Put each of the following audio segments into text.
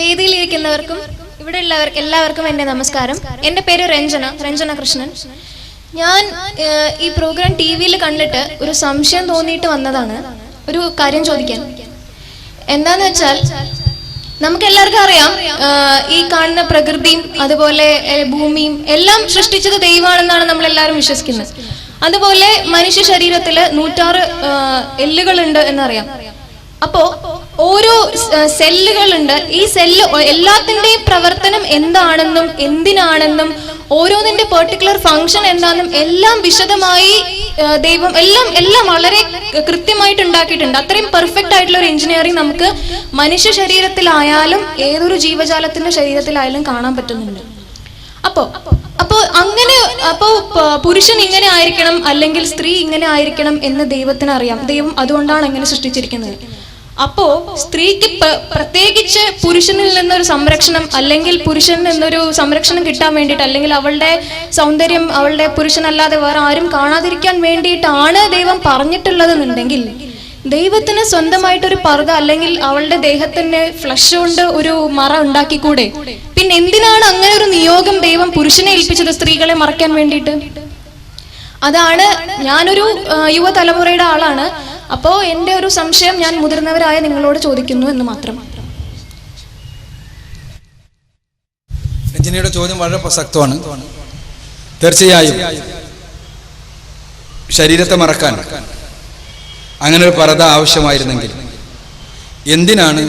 വേദിയിലിരിക്കുന്നവർക്കും ഇവിടെ ഉള്ളവർക്ക് എല്ലാവർക്കും എന്റെ നമസ്കാരം. എന്റെ പേര് രഞ്ജന രഞ്ജന കൃഷ്ണൻ. ഞാൻ ഈ പ്രോഗ്രാം ടി വിയിൽ കണ്ടിട്ട് ഒരു സംശയം തോന്നിയിട്ട് വന്നതാണ്. ഒരു കാര്യം ചോദിക്കാൻ. എന്താന്ന് വെച്ചാൽ നമുക്ക് എല്ലാവർക്കും അറിയാം ഈ കാണുന്ന പ്രകൃതിയും അതുപോലെ ഭൂമിയും എല്ലാം സൃഷ്ടിച്ചത് ദൈവമാണെന്നാണ് നമ്മൾ എല്ലാവരും വിശ്വസിക്കുന്നത്. അതുപോലെ മനുഷ്യ ശരീരത്തിൽ നൂറ്റാറ് എല്ലുകളുണ്ട് എന്നറിയാം. അപ്പോ ഓരോ സെല്ലുകളുണ്ട്. ഈ സെല്ല് എല്ലാത്തിന്റെയും പ്രവർത്തനം എന്താണെന്നും എന്തിനാണെന്നും ഓരോന്നിന്റെ പെർട്ടിക്കുലർ ഫംഗ്ഷൻ എന്താണെന്നും എല്ലാം വിശദമായി ദൈവം എല്ലാം എല്ലാം വളരെ കൃത്യമായിട്ട് ഉണ്ടാക്കിയിട്ടുണ്ട്. അത്രയും പെർഫെക്റ്റ് ആയിട്ടുള്ള ഒരു എഞ്ചിനീയറിംഗ് നമുക്ക് മനുഷ്യ ശരീരത്തിലായാലും ഏതൊരു ജീവജാലത്തിന്റെ ശരീരത്തിലായാലും കാണാൻ പറ്റുന്നുണ്ട്. അപ്പോ അപ്പോ അങ്ങനെ അപ്പോ പുരുഷൻ ഇങ്ങനെ ആയിരിക്കണം അല്ലെങ്കിൽ സ്ത്രീ ഇങ്ങനെ ആയിരിക്കണം എന്ന് ദൈവത്തിന് അറിയാം ദൈവം അതുകൊണ്ടാണ് അങ്ങനെ സൃഷ്ടിച്ചിരിക്കുന്നത്. അപ്പോ സ്ത്രീക്ക് പ്രത്യേകിച്ച് പുരുഷനിൽ നിന്നൊരു സംരക്ഷണം അല്ലെങ്കിൽ പുരുഷനിൽ നിന്നൊരു സംരക്ഷണം കിട്ടാൻ വേണ്ടിയിട്ട് അല്ലെങ്കിൽ അവളുടെ സൗന്ദര്യം അവളുടെ പുരുഷനല്ലാതെ വേറെ ആരും കാണാതിരിക്കാൻ വേണ്ടിയിട്ടാണ് ദൈവം പറഞ്ഞിട്ടുള്ളതെന്നുണ്ടെങ്കിൽ ദൈവത്തിന് സ്വന്തമായിട്ടൊരു പർദ്ദ അല്ലെങ്കിൽ അവളുടെ ദേഹത്തിന് ഫ്ലഷ് കൊണ്ട് ഒരു മറ ഉണ്ടാക്കിക്കൂടെ? പിന്നെ എന്തിനാണ് അങ്ങനെ ഒരു നിയോഗം ദൈവം പുരുഷനെ ഏൽപ്പിച്ചത് സ്ത്രീകളെ മറയ്ക്കാൻ വേണ്ടിയിട്ട്? അതാണ് ഞാനൊരു യുവതലമുറയുടെ ആളാണ്. അപ്പോ എന്റെ ഒരു സംശയം ഞാൻ മുതിർന്നവരായ നിങ്ങളോട് ചോദിക്കുന്നു എന്ന് മാത്രം. രഞ്ജനയുടെ ചോദ്യം വളരെ പ്രസക്തമാണ്. തീർച്ചയായും ശരീരത്തെ മറക്കാൻ അങ്ങനെ ഒരു പരത ആവശ്യമായിരുന്നെങ്കിൽ എന്തിനാണ്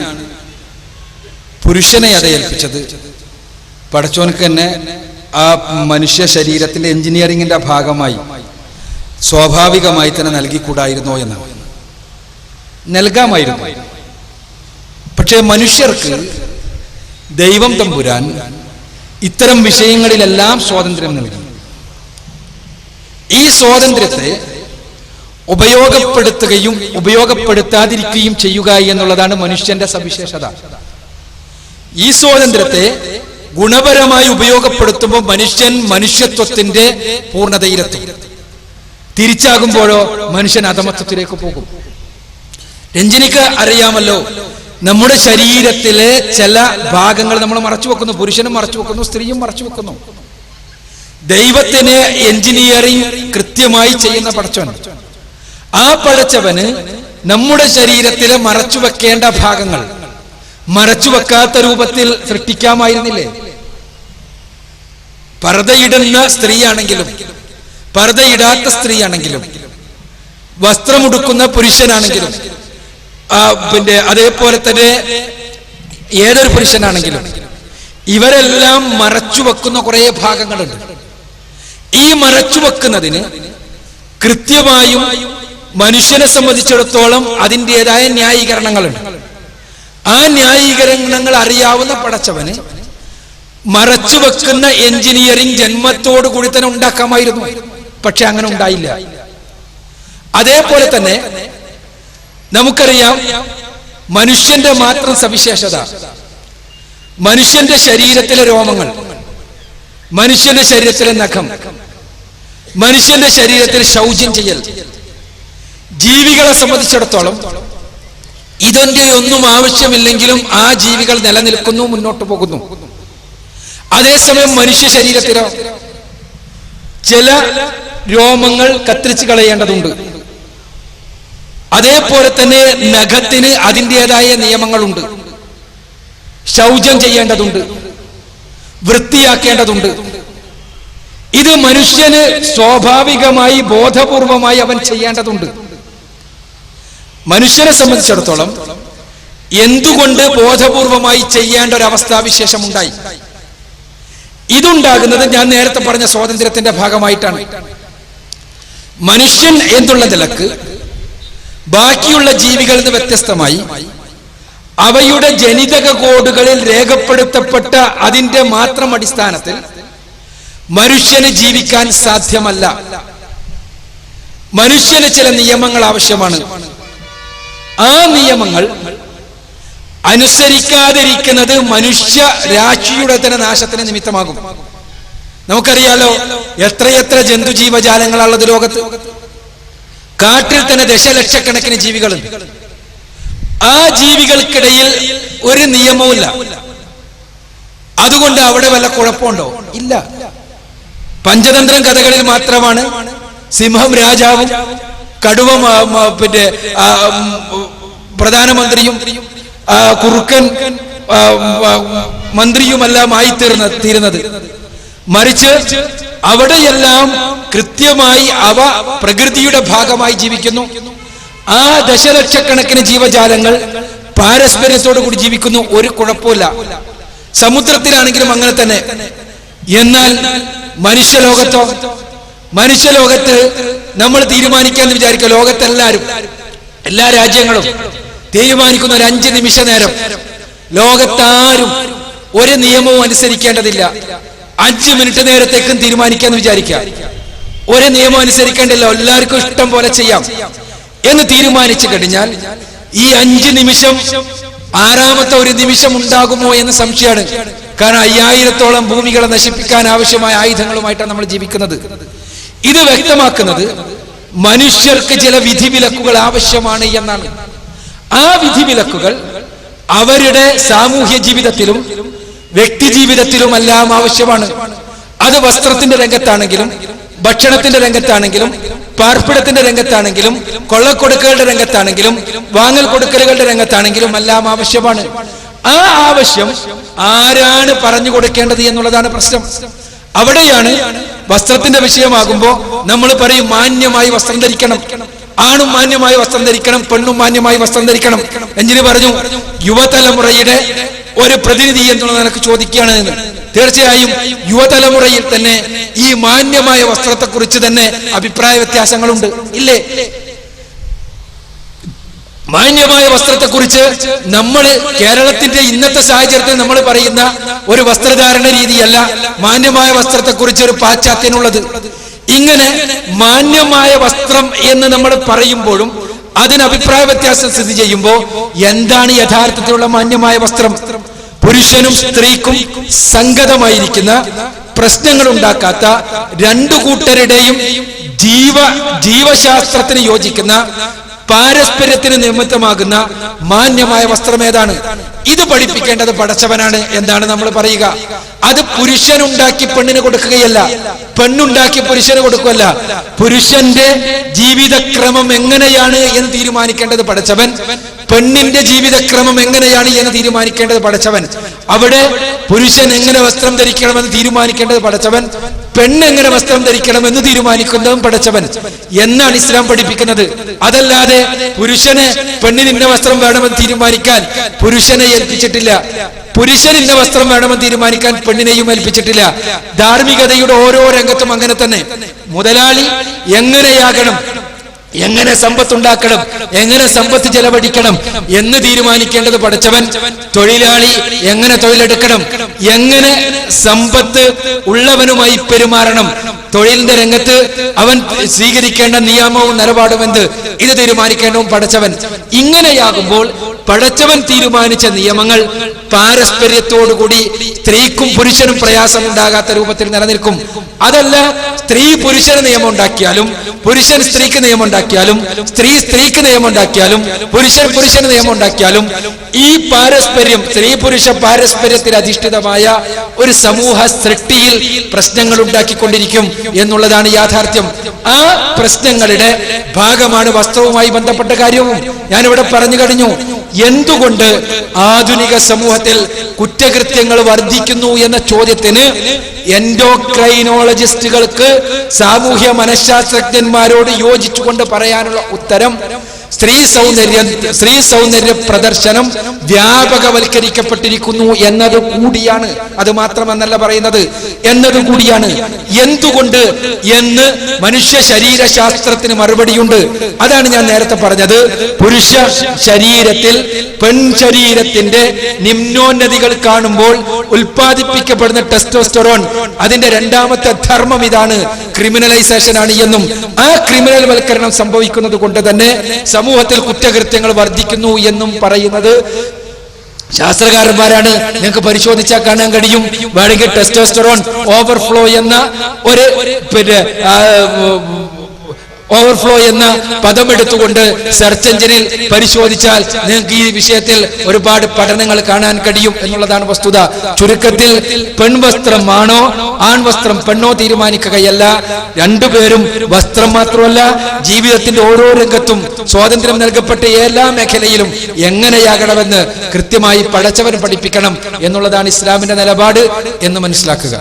പുരുഷനെ അത് ഏൽപ്പിച്ചത് പടച്ചോനക്ക് തന്നെ ആ മനുഷ്യ ശരീരത്തിന്റെ എഞ്ചിനീയറിംഗിന്റെ ഭാഗമായി സ്വാഭാവികമായി തന്നെ നൽകിക്കൂടായിരുന്നോ എന്നാണ് നൽകാമായിരുന്നു. പക്ഷേ മനുഷ്യർക്ക് ദൈവം തമ്പുരാൻ ഇത്തരം വിഷയങ്ങളിലെല്ലാം സ്വാതന്ത്ര്യം നൽകി. ഈ സ്വാതന്ത്ര്യത്തെ ഉപയോഗപ്പെടുത്തുകയും ഉപയോഗപ്പെടുത്താതിരിക്കുകയും ചെയ്യുക എന്നുള്ളതാണ് മനുഷ്യന്റെ സവിശേഷത. ഈ സ്വാതന്ത്ര്യത്തെ ഗുണപരമായി ഉപയോഗപ്പെടുത്തുമ്പോൾ മനുഷ്യൻ മനുഷ്യത്വത്തിന്റെ പൂർണതയിലെത്തും. തിരിച്ചാകുമ്പോഴോ മനുഷ്യൻ അധമത്വത്തിലേക്ക് പോകും. രഞ്ജിനിക്ക് അറിയാമല്ലോ നമ്മുടെ ശരീരത്തിലെ ചില ഭാഗങ്ങൾ നമ്മൾ മറച്ചു വെക്കുന്നു. പുരുഷനും മറച്ചു വെക്കുന്നു സ്ത്രീയും മറച്ചു വെക്കുന്നു. ദൈവത്തിന് എഞ്ചിനീയറിംഗ് കൃത്യമായി ചെയ്യുന്ന പടച്ചവൻ. ആ പടച്ചവന് നമ്മുടെ ശരീരത്തിലെ മറച്ചു വെക്കേണ്ട ഭാഗങ്ങൾ മറച്ചു വെക്കാത്ത രൂപത്തിൽ സൃഷ്ടിക്കാമായിരുന്നില്ലേ? പർദ്ദയിടുന്ന സ്ത്രീയാണെങ്കിലും പർദ്ദയിടാത്ത സ്ത്രീയാണെങ്കിലും വസ്ത്രമുടുക്കുന്ന പുരുഷനാണെങ്കിലും പിന്നെ അതേപോലെ തന്നെ ഏതൊരു പുരുഷനാണെങ്കിലും ഇവരെല്ലാം മറച്ചു വെക്കുന്ന കുറെ ഭാഗങ്ങളുണ്ട്. ഈ മറച്ചു വെക്കുന്നതിന് കൃത്യമായും മനുഷ്യനെ സംബന്ധിച്ചിടത്തോളം അതിന്റെതായ ന്യായീകരണങ്ങളുണ്ട്. ആ ന്യായീകരണങ്ങൾ അറിയാവുന്ന പടച്ചവന് മറച്ചു വെക്കുന്ന എഞ്ചിനീയറിംഗ് ജന്മത്തോടു കൂടി തന്നെ ഉണ്ടാക്കാമായിരുന്നു. പക്ഷെ അങ്ങനെ ഉണ്ടായില്ല. അതേപോലെ തന്നെ നമുക്കറിയാം മനുഷ്യന്റെ മാത്രം സവിശേഷത. മനുഷ്യന്റെ ശരീരത്തിലെ രോമങ്ങൾ മനുഷ്യന്റെ ശരീരത്തിലെ നഖം മനുഷ്യന്റെ ശരീരത്തിൽ ശൗചം ചെയ്യൽ. ജീവികളെ സംബന്ധിച്ചിടത്തോളം ഇതിന്റെ ഒന്നും ആവശ്യമില്ലെങ്കിലും ആ ജീവികൾ നിലനിൽക്കുന്നു മുന്നോട്ട് പോകുന്നു. അതേസമയം മനുഷ്യ ശരീരത്തിലോ ചില രോമങ്ങൾ കത്തിരിച്ചു കളയേണ്ടതുണ്ട്. അതേപോലെ തന്നെ നഖത്തിന് അതിന്റെതായ നിയമങ്ങളുണ്ട്. ശൗചം ചെയ്യേണ്ടതുണ്ട്. വൃത്തിയാക്കേണ്ടതുണ്ട്. ഇത് മനുഷ്യന് സ്വാഭാവികമായി ബോധപൂർവമായി അവൻ ചെയ്യേണ്ടതുണ്ട്. മനുഷ്യനെ സംബന്ധിച്ചിടത്തോളം എന്തുകൊണ്ട് ബോധപൂർവമായി ചെയ്യേണ്ട ഒരു അവസ്ഥാവിശേഷം ഉണ്ടായി ഇതുണ്ടാകുന്നത് ഞാൻ നേരത്തെ പറഞ്ഞ സ്വാതന്ത്ര്യത്തിന്റെ ഭാഗമായിട്ടാണ്. മനുഷ്യൻ എന്നുള്ള നിലയ്ക്ക് ബാക്കിയുള്ള ജീവികളിൽ നിന്ന് വ്യത്യസ്തമായി അവയുടെ ജനിതക കോഡുകളിൽ രേഖപ്പെടുത്തപ്പെട്ട അതിന്റെ മാത്രം അടിസ്ഥാനത്തിൽ മനുഷ്യന് ജീവിക്കാൻ സാധ്യമല്ല. മനുഷ്യന് ചില നിയമങ്ങൾ ആവശ്യമാണ്. ആ നിയമങ്ങൾ അനുസരിക്കാതിരിക്കുന്നത് മനുഷ്യ രാശിയുടെ തന്നെ നാശത്തിന് നിമിത്തമാകും. നമുക്കറിയാലോ എത്രയെത്ര ജന്തു ജീവജാലങ്ങളുള്ളത് ലോകത്ത്? കാട്ടിൽ തന്നെ ദശലക്ഷക്കണക്കിന് ജീവികളുണ്ട്. ആ ജീവികൾക്കിടയിൽ ഒരു നിയമവുമില്ല. അതുകൊണ്ട് അവിടെ വല്ല കുഴപ്പമുണ്ടോ? ഇല്ല. പഞ്ചതന്ത്രം കഥകളിൽ മാത്രമാണ് സിംഹം രാജാവും കടുവ പിന്നെ പ്രധാനമന്ത്രിയും കുറുക്കൻ മന്ത്രിയുമെല്ലാം ആയി മന്ത്രിയുമെല്ലാം തീർന്ന തീരുന്നത്. മറിച്ച് അവിടെയെല്ലാം കൃത്യമായി അവ പ്രകൃതിയുടെ ഭാഗമായി ജീവിക്കുന്നു. ആ ദശലക്ഷക്കണക്കിന് ജീവജാലങ്ങൾ പാരസ്പര്യത്തോടു കൂടി ജീവിക്കുന്നു. ഒരു കുഴപ്പമില്ല സമുദ്രത്തിലാണെങ്കിലും അങ്ങനെ തന്നെ. എന്നാൽ മനുഷ്യലോകത്തോ മനുഷ്യലോകത്ത് നമ്മൾ തീരുമാനിക്കാന്ന് വിചാരിക്കുക. ലോകത്തെല്ലാരും എല്ലാ രാജ്യങ്ങളും തീരുമാനിക്കുന്ന ഒരു അഞ്ച് നിമിഷ നേരം. ലോകത്താരും ഒരു നിയമവും അനുസരിക്കേണ്ടതില്ല. അഞ്ച് മിനിറ്റ് നേരത്തേക്കും തീരുമാനിക്കാന്ന് വിചാരിക്കുക ഒരു നിയമം അനുസരിക്കേണ്ടല്ലോ എല്ലാവർക്കും ഇഷ്ടം പോലെ ചെയ്യാം എന്ന് തീരുമാനിച്ചു കഴിഞ്ഞാൽ ഈ അഞ്ച് നിമിഷം ആറാമത്തെ ഒരു നിമിഷം ഉണ്ടാകുമോ എന്ന് സംശയമാണ്. കാരണം അയ്യായിരത്തോളം ഭൂമികളെ നശിപ്പിക്കാൻ ആവശ്യമായ ആയുധങ്ങളുമായിട്ടാണ് നമ്മൾ ജീവിക്കുന്നത്. ഇത് വ്യക്തമാക്കുന്നത് മനുഷ്യർക്ക് ചില വിധിവിലക്കുകൾ ആവശ്യമാണ് എന്നാണ്. ആ വിധിവിലക്കുകൾ അവരുടെ സാമൂഹ്യ ജീവിതത്തിലും വ്യക്തി ജീവിതത്തിലുമെല്ലാം ആവശ്യമാണ്. അത് വസ്ത്രത്തിന്റെ രംഗത്താണെങ്കിലും ഭക്ഷണത്തിന്റെ രംഗത്താണെങ്കിലും പാർപ്പിടത്തിന്റെ രംഗത്താണെങ്കിലും കൊള്ളക്കൊടുക്കലുടെ രംഗത്താണെങ്കിലും വാങ്ങൽ കൊടുക്കലുകളുടെ രംഗത്താണെങ്കിലും എല്ലാം ആവശ്യമാണ്. ആ ആവശ്യം ആരാണ് പറഞ്ഞു കൊടുക്കേണ്ടത് എന്നുള്ളതാണ് പ്രശ്നം. അവിടെയാണ് വസ്ത്രത്തിന്റെ വിഷയമാകുമ്പോ നമ്മൾ പറയും മാന്യമായി വസ്ത്രം ധരിക്കണം. ആണും മാന്യമായി വസ്ത്രം ധരിക്കണം പെണ്ണും മാന്യമായി വസ്ത്രം ധരിക്കണം എഞ്ചിന് പറഞ്ഞു യുവതലമുറയുടെ ഒരു പ്രതിനിധി എന്നുള്ള നിനക്ക് ചോദിക്കുകയാണ് തീർച്ചയായും യുവതലമുറയിൽ തന്നെ ഈ മാന്യമായ വസ്ത്രത്തെ കുറിച്ച് തന്നെ അഭിപ്രായ വ്യത്യാസങ്ങളുണ്ട്. ഇല്ലേ? മാന്യമായ വസ്ത്രത്തെക്കുറിച്ച് നമ്മൾ കേരളത്തിന്റെ ഇന്നത്തെ സാഹചര്യത്തിൽ നമ്മൾ പറയുന്ന ഒരു വസ്ത്രധാരണ രീതിയല്ല മാന്യമായ വസ്ത്രത്തെ കുറിച്ച് ഒരു പാശ്ചാത്യനുള്ളത്. ഇങ്ങനെ മാന്യമായ വസ്ത്രം എന്ന് നമ്മൾ പറയുമ്പോഴും അതിന് അഭിപ്രായ വ്യത്യാസം സ്ഥിതി ചെയ്യുമ്പോൾ എന്താണ് യഥാർത്ഥത്തിലുള്ള മാന്യമായ വസ്ത്രം? പുരുഷനും സ്ത്രീക്കും സംഗതമായിരിക്കുന്ന പ്രശ്നങ്ങൾ ഉണ്ടാക്കാത്ത രണ്ടു കൂട്ടരുടെയും ജീവ ജീവശാസ്ത്രത്തിന് യോജിക്കുന്ന പാരസ്പര്യത്തിന് നിമിത്തമാകുന്ന മാന്യമായ വസ്ത്രം ഏതാണ്? ഇത് പഠിപ്പിക്കേണ്ടത് പടച്ചവനാണ് എന്താണ് നമ്മൾ പറയുക. അത് പുരുഷനുണ്ടാക്കി പെണ്ണിന് കൊടുക്കുകയല്ല. പെണ്ണുണ്ടാക്കി പുരുഷന് കൊടുക്കുകയല്ല. പുരുഷന്റെ ജീവിതക്രമം എങ്ങനെയാണ് എന്ന് തീരുമാനിക്കേണ്ടത് പടച്ചവൻ. പെണ്ണിന്റെ ജീവിതക്രമം എങ്ങനെയാണ് എന്ന് തീരുമാനിക്കേണ്ടത് പടച്ചവൻ. അവിടെ പുരുഷൻ എങ്ങനെ വസ്ത്രം ധരിക്കണമെന്ന് തീരുമാനിക്കേണ്ടത് പടച്ചവൻ. പെണ്ണ് എങ്ങനെ വസ്ത്രം ധരിക്കണം എന്ന് തീരുമാനിക്കുന്നതും പഠിച്ചവൻ. എന്നാണ് ഇസ്ലാം പഠിപ്പിക്കുന്നത്. അതല്ലാതെ പുരുഷന് പെണ്ണിന് ഇന്ന വസ്ത്രം വേണമെന്ന് തീരുമാനിക്കാൻ പുരുഷനെ ഏൽപ്പിച്ചിട്ടില്ല. പുരുഷൻ ഇന്ന വസ്ത്രം വേണമെന്ന് തീരുമാനിക്കാൻ പെണ്ണിനെയും ഏൽപ്പിച്ചിട്ടില്ല. ധാർമ്മികതയുടെ ഓരോ രംഗത്തും അങ്ങനെ തന്നെ. മുതലാളി എങ്ങനെയാകണം എങ്ങനെ സമ്പത്ത് ഉണ്ടാക്കണം എങ്ങനെ സമ്പത്ത് ചെലവഴിക്കണം? എന്ന് തീരുമാനിക്കേണ്ടത് പഠിച്ചവൻ തൊഴിലാളി എങ്ങനെ തൊഴിലെടുക്കണം? എങ്ങനെ സമ്പത്ത് ഉള്ളവനുമായി പെരുമാറണം? തൊഴിലിന്റെ രംഗത്ത് അവൻ സ്വീകരിക്കേണ്ട നിയമവും നിലപാടും എന്ത്? ഇത് തീരുമാനിക്കേണ്ടതും പഠിച്ചവൻ. ഇങ്ങനെയാകുമ്പോൾ പടച്ചവൻ തീരുമാനിച്ച നിയമങ്ങൾ പാരസ്പര്യത്തോടുകൂടി സ്ത്രീക്കും പുരുഷനും പ്രയാസം ഉണ്ടാകാത്ത രൂപത്തിൽ നിലനിൽക്കും. അതല്ല സ്ത്രീ പുരുഷന് നിയമം ഉണ്ടാക്കിയാലും പുരുഷൻ സ്ത്രീക്ക് നിയമം ഉണ്ടാക്കിയാലും സ്ത്രീ സ്ത്രീക്ക് നിയമം ഉണ്ടാക്കിയാലും പുരുഷൻ പുരുഷന് നിയമം ഉണ്ടാക്കിയാലും ഈ പാരസ്പര്യം സ്ത്രീ പുരുഷ പാരസ്പര്യത്തിൽ അധിഷ്ഠിതമായ ഒരു സമൂഹ സൃഷ്ടിയിൽ പ്രശ്നങ്ങൾ ഉണ്ടാക്കിക്കൊണ്ടിരിക്കും എന്നുള്ളതാണ് യാഥാർത്ഥ്യം. ആ പ്രശ്നങ്ങളുടെ ഭാഗമാണ് വസ്ത്രവുമായി ബന്ധപ്പെട്ട കാര്യവും. ഞാനിവിടെ പറഞ്ഞു കഴിഞ്ഞു എന്തുകൊണ്ട് ആധുനിക സമൂഹത്തിൽ കുറ്റകൃത്യങ്ങൾ വർദ്ധിക്കുന്നു എന്ന ചോദ്യത്തിന് എൻഡോക്രൈനോളജിസ്റ്റുകൾക്ക് സാമൂഹ്യ മനഃശാസ്ത്രജ്ഞന്മാരോട് യോജിച്ചുകൊണ്ട് പറയാനുള്ള ഉത്തരം സ്ത്രീ സൗന്ദര്യ സ്ത്രീ സൗന്ദര്യ പ്രദർശനം വ്യാപകവൽക്കരിക്കപ്പെട്ടിരിക്കുന്നു എന്നത് കൂടിയാണ്. അത് മാത്രമെന്നല്ല പറയുന്നത് എന്നത് കൂടിയാണ്. എന്തുകൊണ്ട് എന്ന് മനുഷ്യ ശരീരശാസ്ത്രത്തിന് മറുപടിയുണ്ട്. അതാണ് ഞാൻ നേരത്തെ പറഞ്ഞത്. പുരുഷ ശരീരത്തിൽ പെൺ ശരീരത്തിന്റെ നിമ്നോന്നതികൾ കാണുമ്പോൾ ഉൽപ്പാദിപ്പിക്കപ്പെടുന്ന ടെസ്റ്റോസ്റ്ററോൺ അതിന്റെ രണ്ടാമത്തെ ധർമ്മം ഇതാണ് ക്രിമിനലൈസേഷൻ ആണ് എന്നും ആ ക്രിമിനൽ വൽക്കരണം സംഭവിക്കുന്നത് കൊണ്ട് തന്നെ സമൂഹത്തിൽ കുറ്റകൃത്യങ്ങൾ വർദ്ധിക്കുന്നു എന്നും പറയുന്നത് ശാസ്ത്രകാരന്മാരാണ്. നിങ്ങൾക്ക് പരിശോധിച്ചാൽ കാണാൻ കഴിയും. വേണമെങ്കിൽ ടെസ്റ്റോസ്റ്ററോൺ ഓവർഫ്ലോ എന്ന ഒരു പിന്നെ ഓവർഫ്ലോ എന്ന പദം എടുത്തുകൊണ്ട് സെർച്ച് എഞ്ചിനിൽ പരിശോധിച്ചാൽ നിങ്ങൾക്ക് ഈ വിഷയത്തിൽ ഒരുപാട് പഠനങ്ങൾ കാണാൻ കഴിയും എന്നുള്ളതാണ് വസ്തുത. ചുരുക്കത്തിൽ പെൺവസ്ത്രമാണോ ആൺവസ്ത്രം പെണ്ണോ തീരുമാനിക്കുകയല്ല. രണ്ടുപേരും വസ്ത്രം മാത്രമല്ല ജീവിതത്തിന്റെ ഓരോ രംഗത്തും സ്വാതന്ത്ര്യം നൽകപ്പെട്ട എല്ലാ മേഖലയിലും എങ്ങനെയാകണമെന്ന് കൃത്യമായി പടച്ചവൻ പഠിപ്പിക്കണം എന്നുള്ളതാണ് ഇസ്ലാമിന്റെ നിലപാട് എന്ന് മനസ്സിലാക്കുക.